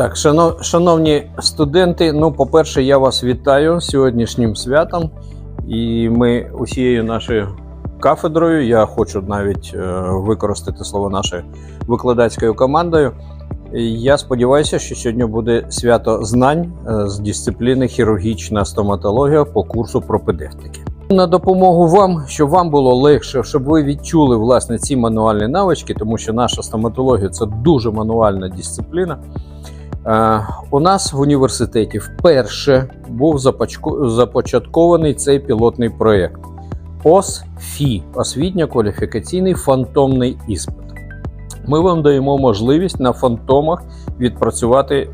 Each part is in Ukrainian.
Так, шано- шановні студенти, ну, по-перше, я вас вітаю сьогоднішнім святом. І ми усією нашою кафедрою, я хочу навіть е, використати слово нашою викладацькою командою. Я сподіваюся, що сьогодні буде свято знань е, з дисципліни хірургічна стоматологія по курсу пропедевтики. На допомогу вам, щоб вам було легше, щоб ви відчули власне ці мануальні навички, тому що наша стоматологія це дуже мануальна дисципліна. Е, У нас в університеті вперше був започаткований цей пілотний проєкт ОСФІ освітньо-кваліфікаційний фантомний іспит. Ми вам даємо можливість на фантомах відпрацювати е,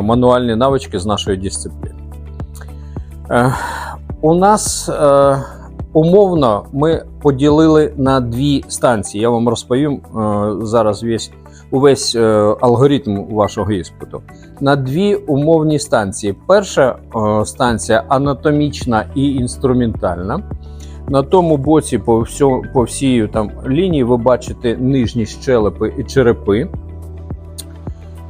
мануальні навички з нашої дисципліни. Е, У нас умовно ми поділили на дві станції. Я вам розповім е, зараз весь увесь е, алгоритм вашого іспиту на дві умовні станції. Перша е, станція анатомічна і інструментальна. На тому боці по, всьому, по всій там лінії ви бачите нижні щелепи і черепи.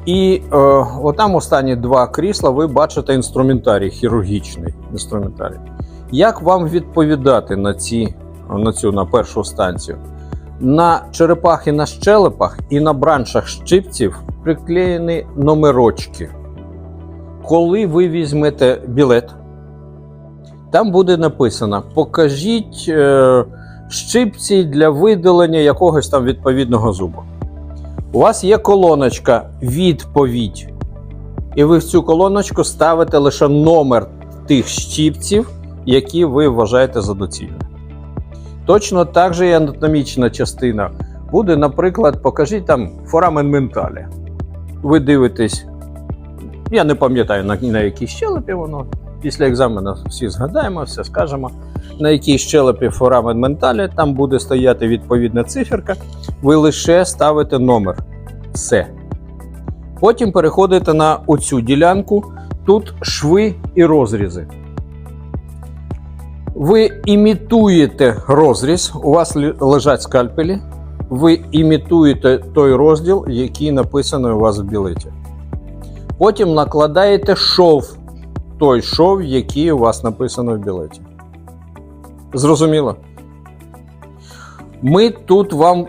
І е, отам останні два крісла ви бачите інструментарій, хірургічний інструментарій. Як вам відповідати на, ці, на цю на першу станцію? На черепах і на щелепах і на браншах щипців приклеєні номерочки. Коли ви візьмете білет, там буде написано: покажіть е, щипці для видалення якогось там відповідного зуба. У вас є колоночка відповідь, і ви в цю колоночку ставите лише номер тих щипців, які ви вважаєте за доцільне. Точно так же і анатомічна частина буде, наприклад, покажіть там форамен менталі. Ви дивитесь, я не пам'ятаю на, на якій щелепі воно. Після екзамену всі згадаємо, все скажемо. На якій щелепі форамен менталі, там буде стояти відповідна циферка. Ви лише ставите номер. Все. Потім переходите на оцю ділянку. Тут шви і розрізи. Ви імітуєте розріз, у вас лежать скальпелі. Ви імітуєте той розділ, який написаний у вас в білеті. Потім накладаєте шов, той шов, який у вас написано в білеті. Зрозуміло? Ми тут вам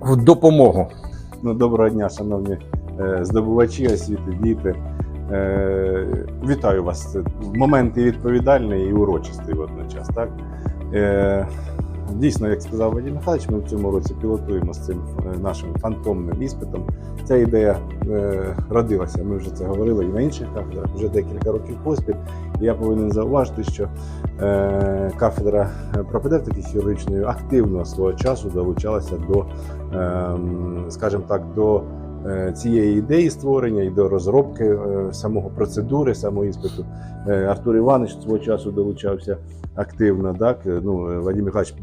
в допомогу. Ну, доброго дня, шановні е, здобувачі освіти, діти. Е, Вітаю вас. Момент і відповідальний, і урочистий водночас. Так? Е, Дійсно, як сказав Вадим Михайлович, ми в цьому році пілотуємо з цим е, нашим фантомним іспитом. Ця ідея родилася. Ми вже це говорили і на інших кафедрах вже декілька років поспіль. І я повинен зауважити, що кафедра пропедевтики хірургічної активно свого часу долучалася до, е, скажімо так, до цієї ідеї створення і до розробки е, самого процедури, самого іспиту. Е, Артур Іванович свого часу долучався активно. Так? Е, Ну, е, Вадим Михайлович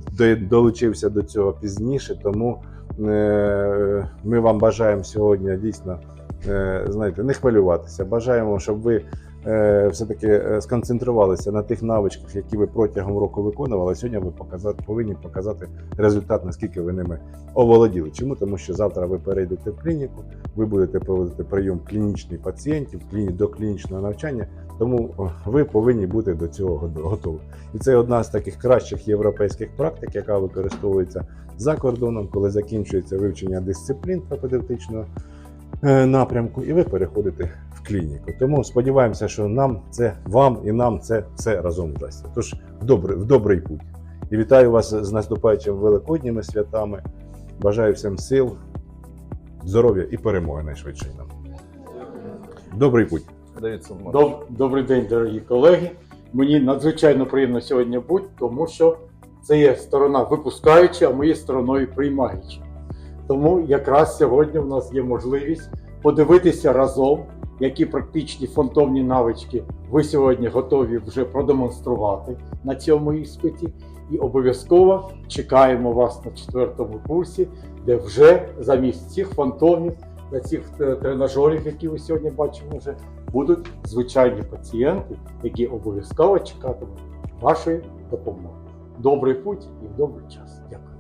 долучився до цього пізніше, тому е, ми вам бажаємо сьогодні дійсно е, знаєте, не хвилюватися. Бажаємо, щоб ви е, все-таки е, сконцентрувалися на тих навичках, які ви протягом року виконували. Сьогодні ви показати, повинні показати результат, наскільки ви ними оволоділи. Чому? Тому що завтра ви перейдете в клініку, ви будете проводити прийом клінічних пацієнтів, кліні- до клінічного навчання. Тому ви повинні бути до цього го- готові. І це одна з таких кращих європейських практик, яка використовується за кордоном, коли закінчується вивчення дисциплін пропедевтичного е, напрямку, і ви переходите в клініку. Тому сподіваємося, що нам це вам і нам це все разом вдасться. Тож в добрий, в добрий путь. І вітаю вас з наступаючими великодніми святами. Бажаю всім сил, здоров'я і перемоги найшвидше нам. Добрий путь. Доб- Добрий день, дорогі колеги. Мені надзвичайно приємно сьогодні бути, тому що це є сторона випускаюча, а ми є стороною приймаюча. Тому якраз сьогодні в нас є можливість подивитися разом, які практичні фантомні навички ви сьогодні готові вже продемонструвати на цьому іспиті. І обов'язково чекаємо вас на четвертому курсі, де вже замість цих фантомів, на цих е, тренажерів, які ви сьогодні бачимо, вже будуть звичайні пацієнти, які обов'язково чекатимуть вашої допомоги. Добрий путь і добрий час. Дякую.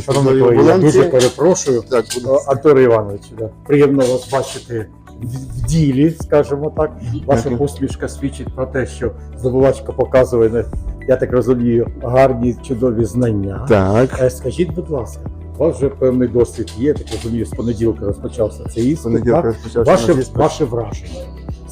Шановні колеги, я дуже перепрошую. Так. Антоне Іванович, да. приємно вас бачити в, ділі, скажімо так. Ваша посмішка свідчить про те, що здобувачка показує, я так розумію, гарні чудові знання. Так. Е, Скажіть, будь ласка, у вас вже певний досвід є, так розумію, з понеділка розпочався цей іспит. Понеділка розпочався Ваше, ваше враження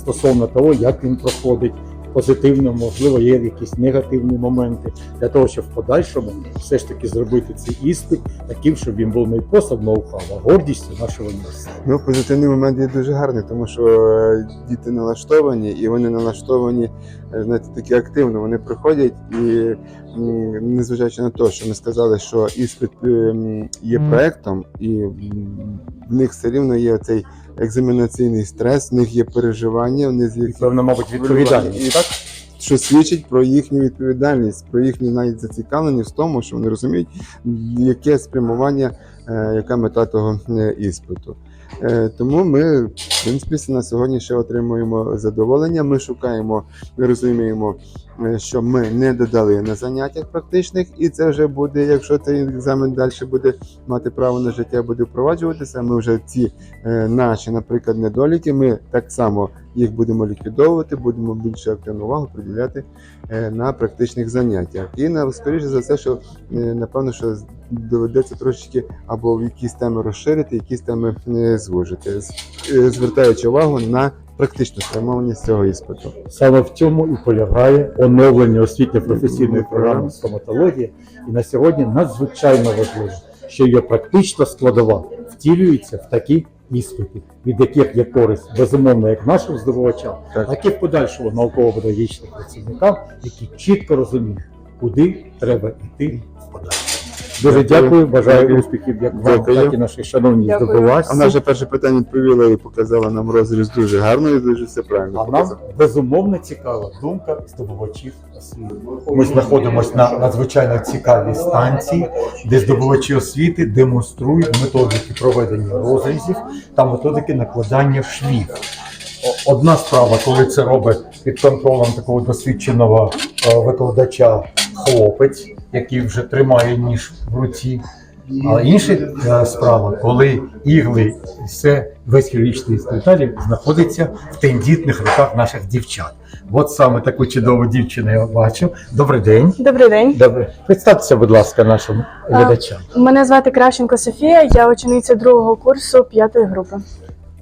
стосовно того, як він проходить, позитивно, можливо, є якісь негативні моменти для того, щоб в подальшому все ж таки зробити цей іспит таким, щоб він був не просто ноу-хау, а гордістю нашого міста. Ну, позитивний момент є дуже гарний, тому що е, діти налаштовані, і вони налаштовані, е, знаєте, такі активно. Вони приходять і незважаючи на те, що ми сказали, що іспит е, є проектом, і в них все рівно є цей екзаменаційний стрес, в них є переживання, в них є Певно, мабуть, відповідальність, так? що свідчить про їхню відповідальність, про їхню навіть зацікавленість в тому, що вони розуміють, яке спрямування, е, яка мета того е, іспиту. Е, Тому ми, в принципі, на сьогодні ще отримуємо задоволення. Ми шукаємо, розуміємо, е, що ми не додали на заняттях практичних, і це вже буде, якщо цей екзамен далі буде мати право на життя, буде впроваджуватися. Ми вже ці е, наші, наприклад, недоліки, ми так само їх будемо ліквідовувати, будемо більше активну увагу приділяти е, на практичних заняттях. І на скоріше за все, що напевно, що доведеться трошечки або в якісь теми розширити, якісь теми звужити, звертаючи увагу на практичну спрямованість цього іспиту. Саме в цьому і полягає оновлення освітньо-професійної програми стоматології. І на сьогодні надзвичайно важливо, що є практична складова, втілюється в такі іспити, від яких є користь безумовно як нашим здобувачам, Так. так і в подальшому науково-педагогічним працівникам, які чітко розуміють, куди треба йти в подальшому. Дуже Дякую. бажаю Дякую. успіхів як вам, Дякую. так і нашій шановній Дякую. здобувачці. А вона вже перше питання відповіла і показала нам розріз дуже гарно і дуже все правильно. А нам показала. безумовно цікава думка здобувачів освіти. Ми знаходимося на надзвичайно цікавій станції, де здобувачі освіти демонструють методики проведення розрізів та методики накладання швів. О- Одна справа, коли це робить під контролем такого досвідченого е, викладача хлопець, який вже тримає ніж в руці. А інша е, справа, коли ігли і все весь хірургічний інструментарій знаходиться в тендітних руках наших дівчат. От саме таку чудову дівчину я бачив. Добрий день. Добрий день. Добре. Представтеся, будь ласка, нашим глядачам. Мене звати Кравченко Софія, я учениця другого курсу п'ятої групи.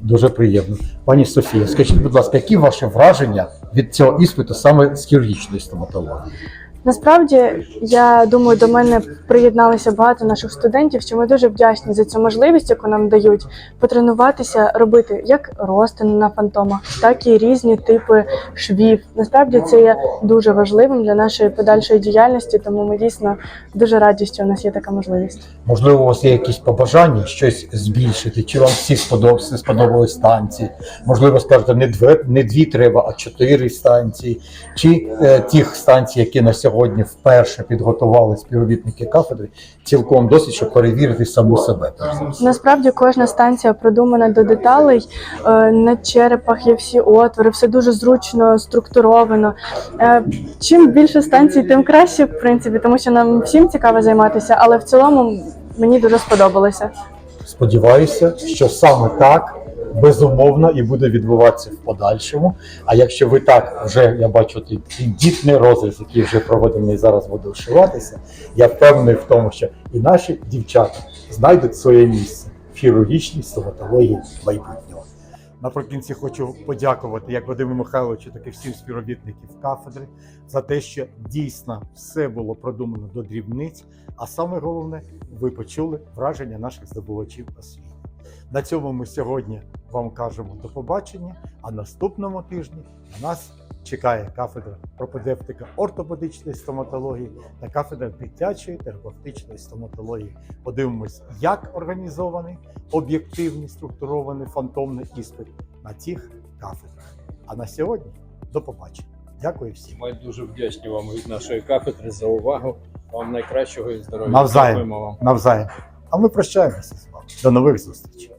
Дуже приємно. Пані Софія, скажіть, будь ласка, які ваші враження від цього іспиту саме з хірургічної стоматології? Насправді, я думаю, до мене приєдналися багато наших студентів, що ми дуже вдячні за цю можливість, яку нам дають, потренуватися робити як ростин на фантомах, так і різні типи швів. Насправді це є дуже важливим для нашої подальшої діяльності, тому ми дійсно дуже раді, що у нас є така можливість. Можливо, у вас є якісь побажання щось збільшити? Чи вам всі сподобалися, сподобались станції? Можливо, скажете, не дві, не дві треба, а чотири станції, чи е, тих станцій, які на сьогодні вперше підготували співробітники кафедри, цілком досить, щоб перевірити саму себе. Насправді кожна станція продумана до деталей. Е, На черепах є всі отвори, все дуже зручно структуровано. Е, Чим більше станцій, тим краще, в принципі, тому що нам всім цікаво займатися, але в цілому мені дуже сподобалося. Сподіваюся, що саме так безумовно і буде відбуватися в подальшому. А якщо ви так вже я бачу той дітний розріз, який вже проведений зараз буде вшиватися, я впевнений в тому, що і наші дівчата знайдуть своє місце в хірургічній стоматології майбутнього. Наприкінці хочу подякувати як Вадиму Михайловичу, так і всім співробітників кафедри за те, що дійсно все було продумано до дрібниць. А саме головне, ви почули враження наших здобувачів освіти. На цьому ми сьогодні вам кажемо до побачення. А наступному тижні на нас чекає кафедра пропедевтика ортопедичної стоматології та кафедра дитячої терапевтичної стоматології. Подивимось, як організований об'єктивний структурований фантомний іспит на цих кафедрах. А на сьогодні до побачення. Дякую всім. Ми дуже вдячні вам від нашої кафедри за увагу. Вам найкращого і здоров'я. Навзаєм. Навзаєм. А ми прощаємося. До нових зустрічей.